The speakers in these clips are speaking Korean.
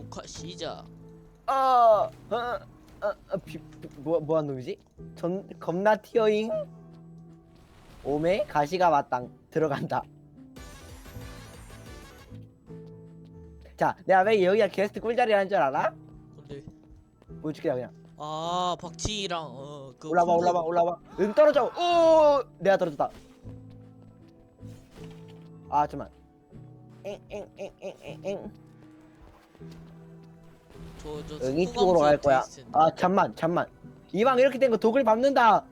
녹화 시작. 어, 어, 어, 어 비, 비, 뭐, 뭐한 놈이지? 전, 겁나 튀어잉? 오메, 가시가 마땅, 들어간다. 자, 내가 왜 여기가 게스트 꿀자리라는 줄 알아? 근데 보여줄게, 그냥. 아 박치랑 어그 올라와, 올라와, 올라와. 응, 떨어져. 오, 내가 떨어졌다. 아, 잠만. 엥, 엥, 엥, 엥, 엥, 엥. 저저 응, 이쪽으로 갈 거야. 아, 잠만, 잠만. 이왕 이렇게 된 거 독을 밟는다.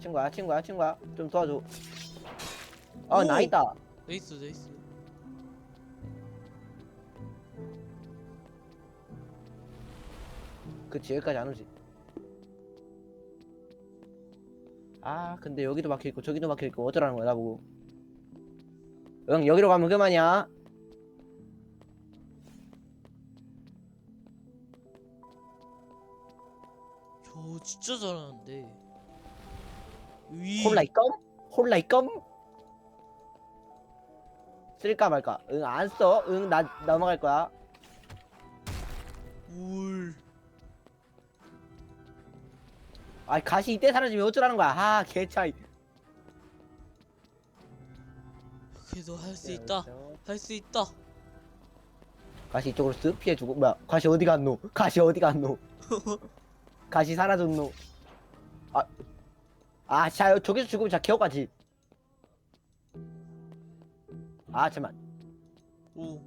친구야, 친구야, 친구야. 좀 도와줘. 아, 오! 나 있다. 레이스 레이스. 그치, 여기까지 안 오지. 아, 근데 여기도 막혀있고, 저기도 막혀있고, 어쩌라는 거야, 나보고. 응, 여기로 가면 그만이야. 저 진짜 잘하는데. 위. 홀라이 껌? 홀라이 껌? 쓸까 말까? 응, 안 써. 응, 나 넘어갈 거야. 울. 아, 가시 이때 사라지면 어쩌라는 거야. 아, 개차이. 그래도 할 수 있다. 할 수 있다. 가시 이쪽으로 쓱 피해주고. 뭐야, 가시 어디 갔노? 가시 어디 갔노? 가시 사라졌노? 아, 아, 자, 저기서 죽으면 자, 개업가지. 아, 잠만. 오.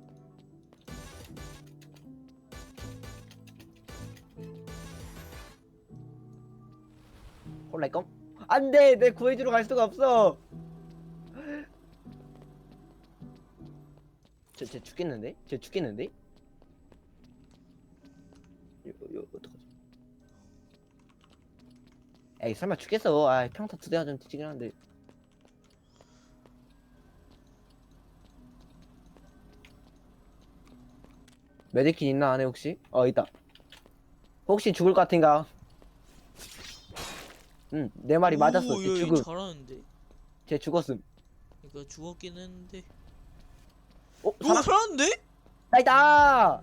홀라이 껌? 안 돼! 내 구해주러 갈 수가 없어! 쟤, 쟤 죽겠는데? 쟤 죽겠는데? 요, 요, 어떡하지? 에이, 설마 죽겠어. 아, 평타 두 대가 좀 뒤지긴 한데. 메디킷 있나 안에 혹시? 어, 있다. 혹시 죽을 것 같은가? 응, 내 말이 맞았어. 오, 죽음. 잘하는데. 쟤 죽었음. 이거 죽었긴 했는데. 어, 오 살아? 잘하는데? 나이다!